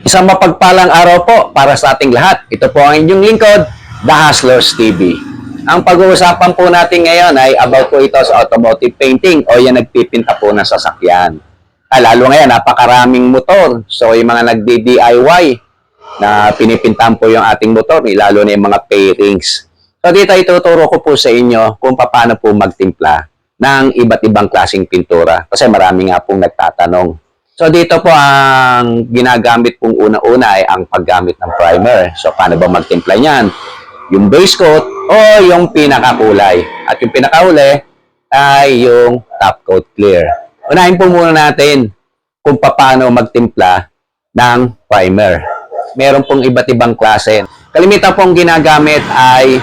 Isang mapagpalang araw po para sa ating lahat. Ito po ang inyong lingkod, The Hustlers TV. Ang pag-uusapan po natin ngayon ay about po ito sa automotive painting o yan nagpipinta po ng sasakyan. Ah, lalo ngayon, napakaraming motor. So, yung mga nagdi-DIY na pinipintahan po yung ating motor, lalo na yung mga pairings. So, dito ituturo ko po sa inyo kung paano po magtimpla ng iba't ibang klaseng pintura. Kasi marami nga pong nagtatanong. So dito po ang ginagamit pong una-una ay ang paggamit ng primer. So paano ba magtimpla niyan? Yung base coat o yung pinakakulay. At yung pinakauli ay yung top coat clear. Unahin po muna natin kung paano magtimpla ng primer. Meron pong iba't ibang klase. Kalimitan pong ginagamit ay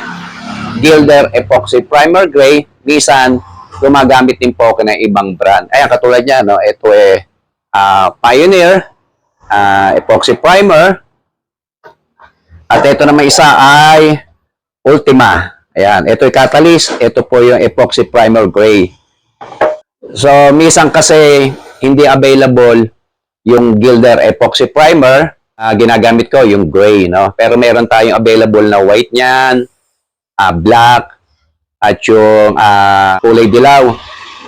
Gilder Epoxy Primer Gray. Minsan, gumagamit din po ako ng ibang brand. Ayan, katulad niya, no? ito eh, ah, Pioneer, ah, Epoxy Primer. At ito naman isa ay Ultima. Ayan, ito yung Catalyst, ito po yung Epoxy Primer Gray. So, minsan kasi hindi available yung Gilder Epoxy Primer. Ah, ginagamit ko yung gray, no? Pero meron tayong available na white niyan, ah, black, at yung ah, kulay dilaw,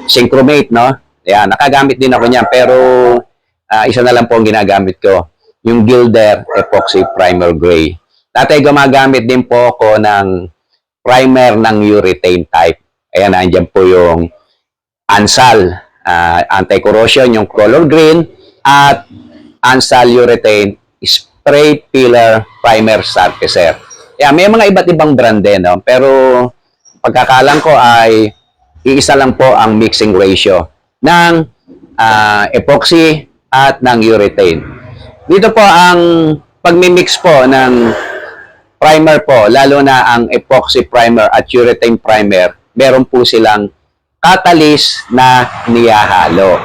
synchromate, no? Ayan, nakagamit din ako niyan, pero ah, isa na lang po ang ginagamit ko, yung Gilder Epoxy Primer Gray. Dati gumagamit din po ako ng primer ng urethane type. Ayan, andyan po yung Ansal, ah, anti-corrosion, yung color green, at Ansal urethane spray filler primer surfacer. Yeah, may mga iba't ibang brand din, no? pero pagkakalang ko ay iisa lang po ang mixing ratio ng ah, epoxy at ng urethane. Dito po ang pagmimix po ng primer po, lalo na ang epoxy primer at urethane primer, meron po silang catalyst na niyahalo.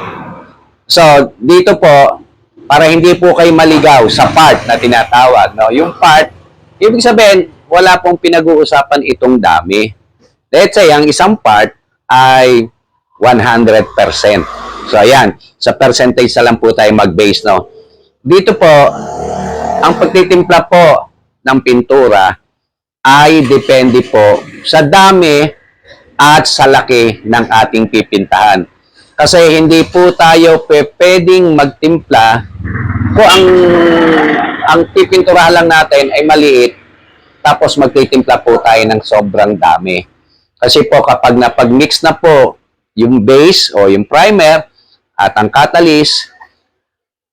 So, dito po, para hindi po kayo maligaw sa part na tinatawag, no? Yung part, ibig sabihin, wala pong pinag-uusapan itong dami. Let's say, ang isang part ay 100%. So, ayan, sa percentage na lang po tayo mag-base, no? Dito po, ang pagtitimpla po ng pintura ay depende po sa dami at sa laki ng ating pipintahan. Kasi hindi po tayo pwedeng magtimpla kung ang ang pipinturahan lang natin ay maliit tapos magtitimpla po tayo ng sobrang dami. Kasi po kapag napag-mix na po yung base o yung primer at ang catalyst,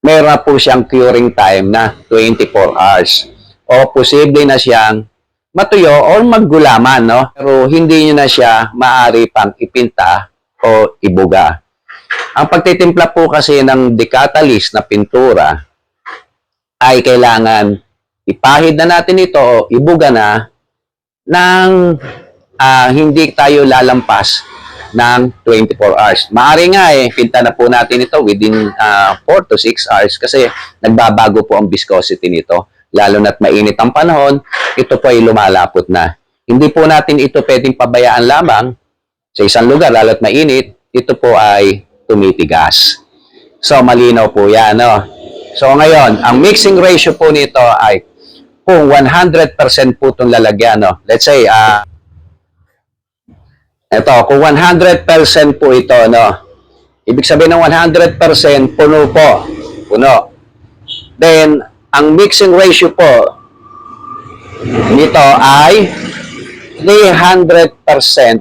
meron po siyang curing time na 24 hours. O posible na siyang matuyo o maggulaman, no? Pero hindi nyo na siya maaari pang ipinta o ibuga. Ang pagtitimpla po kasi ng decatalyst na pintura ay kailangan ipahid na natin ito o ibuga na ng ah, hindi tayo lalampas ng 24 hours. Maari nga eh, pinta na po natin ito within 4 to 6 hours kasi nagbabago po ang viscosity nito. Lalo na't mainit ang panahon, ito po ay lumalapot na. Hindi po natin ito pwedeng pabayaan lamang sa isang lugar, lalo't mainit, ito po ay tumitigas. So, malinaw po yan, no? So, ngayon, ang mixing ratio po nito ay kung 100% po itong lalagyan, no? Let's say, ah, ito, kung 100% po ito, no? Ibig sabihin ng 100% puno po. Puno. Then, ang mixing ratio po nito ay 300%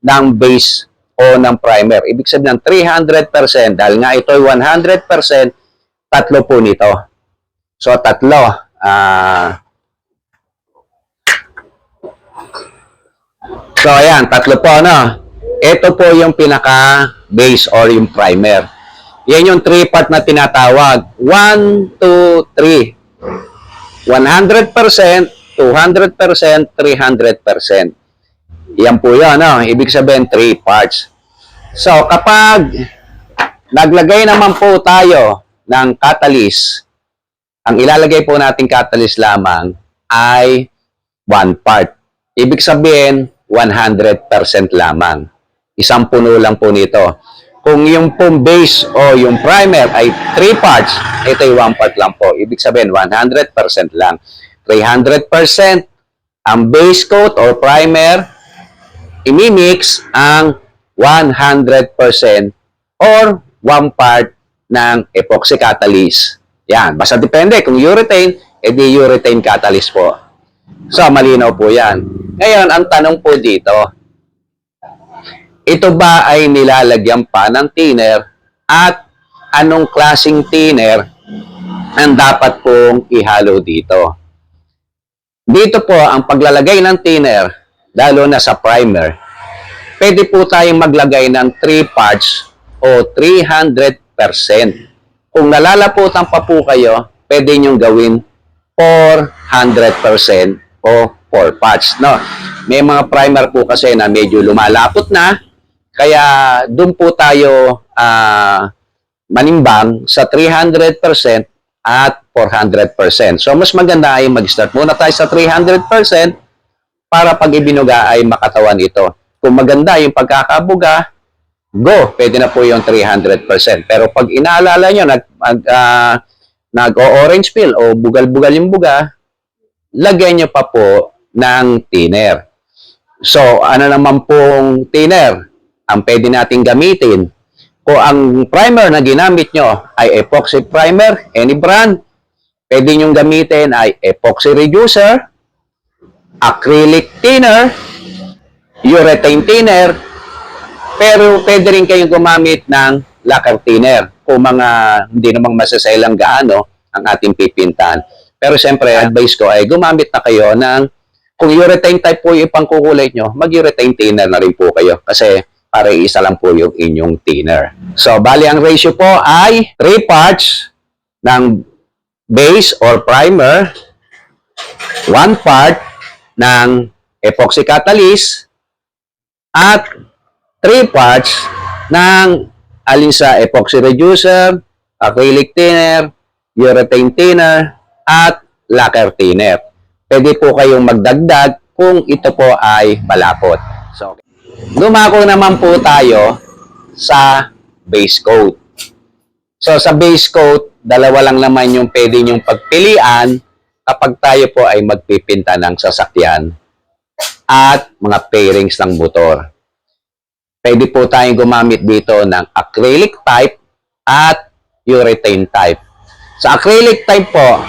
ng base o ng primer. Ibig sabihin ng 300% dahil nga ito ay 100%, tatlo po nito. So, tatlo. Ah, so, ayan, tatlo po, no? Ito po yung pinaka-base or yung primer. Yan yung three-part na tinatawag. 1, 2, 3. 100%, 200%, 300%. Yan po yun, no? Ibig sabihin, three parts. So, kapag naglagay naman po tayo ng catalyst, ang ilalagay po nating catalyst lamang ay one part. Ibig sabihin, 100% lamang. Isang puno lang po nito. Kung yung pong base o yung primer ay 3 parts, ito ay 1 part lang po. Ibig sabihin, 100% lang. 300% ang base coat or primer, imimix ang 100% or 1 part ng epoxy catalyst. Yan. Basta depende. Kung urethane, edi urethane catalyst po. So, malinaw po yan. Ngayon, ang tanong po dito, ito ba ay nilalagyan pa ng thinner at anong klasing thinner ang dapat pong ihalo dito? Dito po, ang paglalagay ng thinner, lalo na sa primer, pwede po tayong maglagay ng 3 parts o 300%. Kung nalalaputan pa po kayo, pwede nyo gawin 400% o 4 parts. No? May mga primer po kasi na medyo lumalapot na, kaya doon po tayo ah, manimbang sa 300% at 400%. So, mas maganda ay mag-start muna tayo sa 300% para pag ibinuga ay makatawan ito. Kung maganda yung pagkakabuga, go, pwede na po yung 300%. Pero pag inaalala nyo, nag, mag, ah, nag-orange peel o bugal-bugal yung buga, lagyan nyo pa po ng thinner. So, ano naman pong thinner ang pwede nating gamitin? Kung ang primer na ginamit nyo ay epoxy primer, any brand, pwede nyo gamitin ay epoxy reducer, acrylic thinner, urethane thinner, pero pwede rin kayong gumamit ng lacquer thinner kung mga hindi namang masasailang gaano ang ating pipintahan. Pero siyempre, advice ko ay gumamit na kayo ng kung urethane type po yung pangkukulay nyo, mag-urethane thinner na rin po kayo kasi para isa lang po yung inyong thinner. So, bali ang ratio po ay 3 parts ng base or primer, 1 part ng epoxy catalyst, at 3 parts ng alin sa epoxy reducer, acrylic thinner, urethane thinner, at lacquer thinner. Pwede po kayong magdagdag kung ito po ay malapot. So, Dumako naman po tayo sa base coat. So sa base coat, dalawa lang naman yung pwede nyong pagpilian kapag tayo po ay magpipinta ng sasakyan at mga pairings ng motor. Pwede po tayong gumamit dito ng acrylic type at urethane type. Sa acrylic type po,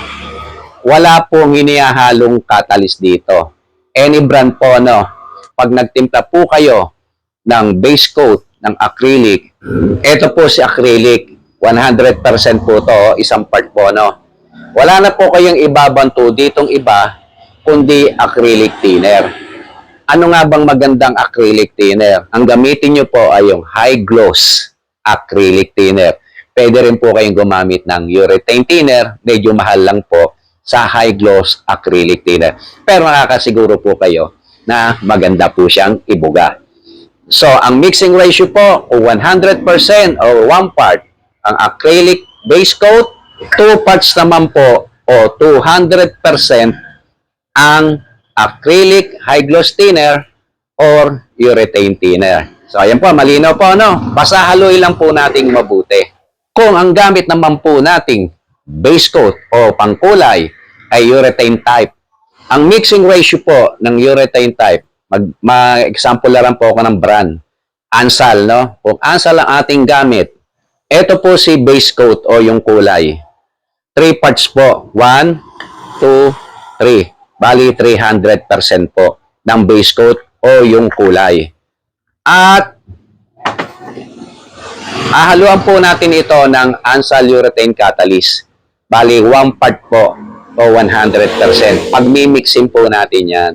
wala pong hinihahalong catalyst dito. Any brand po, no? pag nagtimpla po kayo ng base coat ng acrylic, ito po si acrylic, 100% po to, isang part po, no? Wala na po kayong ibabanto ditong iba, kundi acrylic thinner. Ano nga bang magandang acrylic thinner? Ang gamitin nyo po ay yung high gloss acrylic thinner. Pwede rin po kayong gumamit ng urethane thinner, medyo mahal lang po sa high gloss acrylic thinner. Pero nakakasiguro po kayo na maganda po siyang ibuga. So, ang mixing ratio po, o 100% or 1 part, ang acrylic base coat, 2 parts naman po, o 200% ang acrylic high gloss thinner or urethane thinner. So, ayan po, malinaw po, no? Basta haluin lang po nating mabuti. Kung ang gamit naman po nating base coat o pangkulay ay urethane type, ang mixing ratio po ng urethane type, mag, ma-example lang po ako ng brand. Ansal, no? Kung Ansal ang ating gamit, ito po si base coat o yung kulay. 3 parts po. 1, 2, 3. Bali, 300% po ng base coat o yung kulay. At ahaluan po natin ito ng Ansal Urethane Catalyst. Bali, 1 part po o 100%. Pag mimixin po natin yan.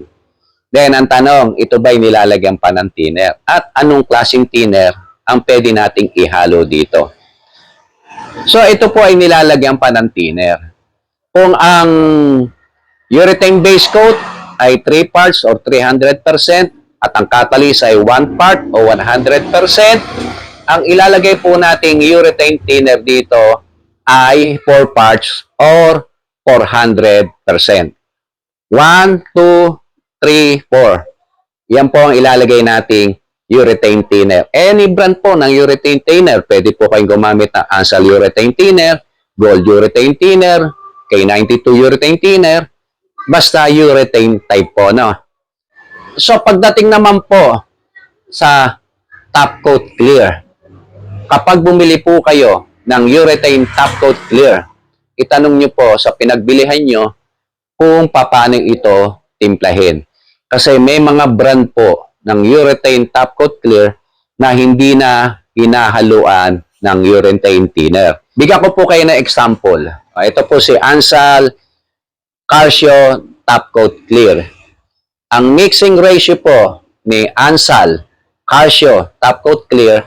Then, ang tanong, ito ba'y nilalagyan pa ng thinner? At anong klaseng thinner ang pwede nating ihalo dito? So, ito po ay nilalagyan pa ng thinner. Kung ang urethane base coat ay 3 parts or 300% at ang catalyst ay 1 part o 100%, ang ilalagay po nating urethane thinner dito ay 4 parts or 400%. 1, 2, 3, 4. Yan po ang ilalagay nating urethane thinner. Any brand po ng urethane thinner, pwede po kayong gumamit ng Ansal urethane thinner, Gold urethane thinner, K92 urethane thinner, basta urethane type po, no? So, pagdating naman po sa top coat clear, kapag bumili po kayo ng urethane top coat clear, itanong nyo po sa pinagbilihan nyo kung paano ito timplahin. Kasi may mga brand po ng urethane top coat clear na hindi na hinahaluan ng urethane thinner. Bigyan ko po kayo ng example. Ah, Ito po si Ansal Carcio Top Coat Clear. Ang mixing ratio po ni Ansal Carcio Top Coat Clear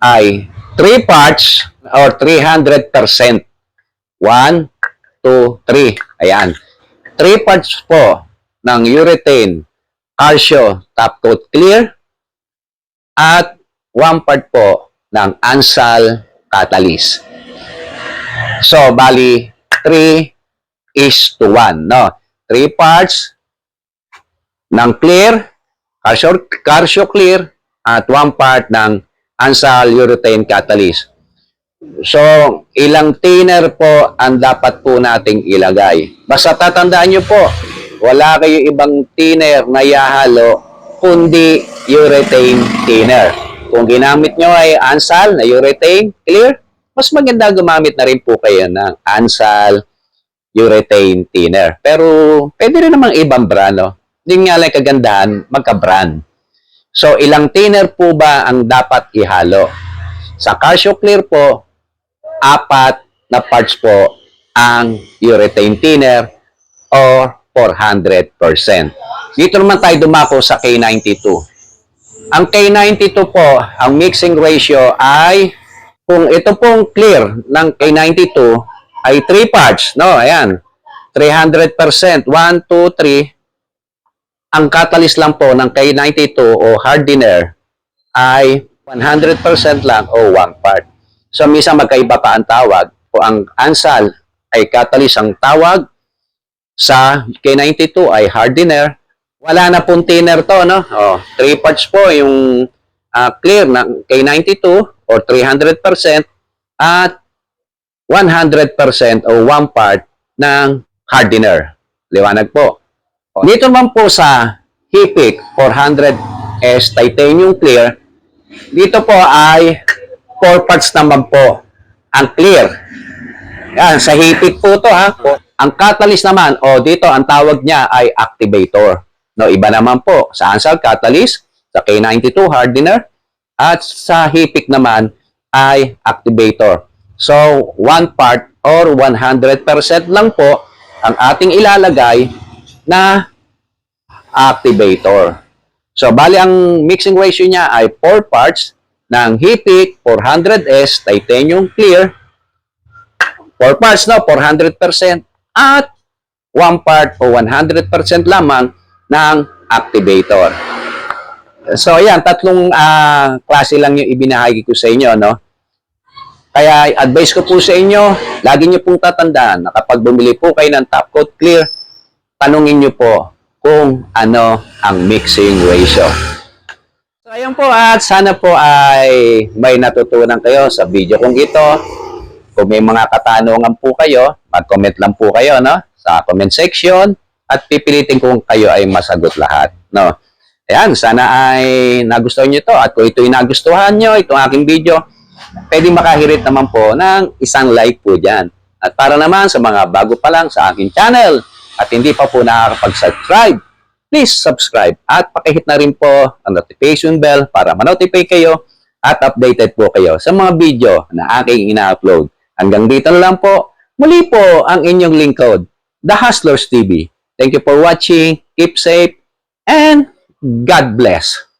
ay 3 parts or 300%. 1, 2, 3. Ayan. 3 parts po ng urethane Carcio Top Coat Clear at 1 part po ng Ansal Catalyst. So, bali, 3 is to 1, no? 3 parts ng clear, Carcio, Carcio Clear, at 1 part ng Ansal Urethane Catalyst. So, ilang thinner po ang dapat po nating ilagay. Basta tatandaan nyo po, wala kayo ibang thinner na ihahalo kundi urethane thinner. Kung ginamit nyo ay Ansal na urethane clear, mas maganda gumamit na rin po kayo ng Ansal urethane thinner. Pero pwede rin namang ibang brand, no? Hindi nga lang kagandahan, magka-brand. So, ilang thinner po ba ang dapat ihalo? Sa Casio Clear po, apat na parts po ang urethane thinner or 400%. Dito naman tayo dumako sa K92. Ang K92 po, ang mixing ratio ay kung ito pong clear ng K92 ay 3 parts, no? Ayan. 300%, 1, 2, 3. Ang catalyst lang po ng K92 o hardener ay 100% lang o 1 part. So, minsan magkaiba pa ang tawag. O ang ansal ay catalyst ang tawag. Sa K92 ay hardener. Wala na pong thinner to, no? O, 3 parts po yung ah, clear ng K92 or 300% at 100% o 1 part ng hardener. Liwanag po. Dito naman po sa Hipik 400S Titanium Clear, dito po ay 4 parts naman po ang clear. Yan, sa Hipik po to ha. Ang catalyst naman, o dito ang tawag niya ay activator. No, iba naman po sa Ansal catalyst, sa K92 hardener, at sa Hipik naman ay activator. So, one part or 100% lang po ang ating ilalagay na activator. So, bali ang mixing ratio niya ay 4 parts ng Hipik 400S Titanium Clear. 4 parts, no? 400%. At 1 part o 100% lamang ng activator. So, ayan, tatlong ah, klase lang yung ibinahagi ko sa inyo, no? Kaya advice ko po sa inyo, lagi nyo pong tatandaan na kapag bumili po kayo ng top coat clear, tanungin nyo po kung ano ang mixing ratio. So ayun po at sana po ay may natutunan kayo sa video kong ito. Kung may mga katanungan po kayo, mag-comment lang po kayo no, sa comment section at pipilitin kong kayo ay masagot lahat. No? Ayan, sana ay nagustuhan nyo to at kung ito'y nagustuhan nyo, itong aking video, pwede makahirit naman po ng isang like po dyan. At para naman sa mga bago pa lang sa aking channel at hindi pa po nakakapag-subscribe, please subscribe at pakihit na rin po ang notification bell para ma-notify kayo at updated po kayo sa mga video na aking ina-upload. Hanggang dito lang po. Muli po ang inyong lingkod, The Hustlers TV. Thank you for watching. Keep safe and God bless.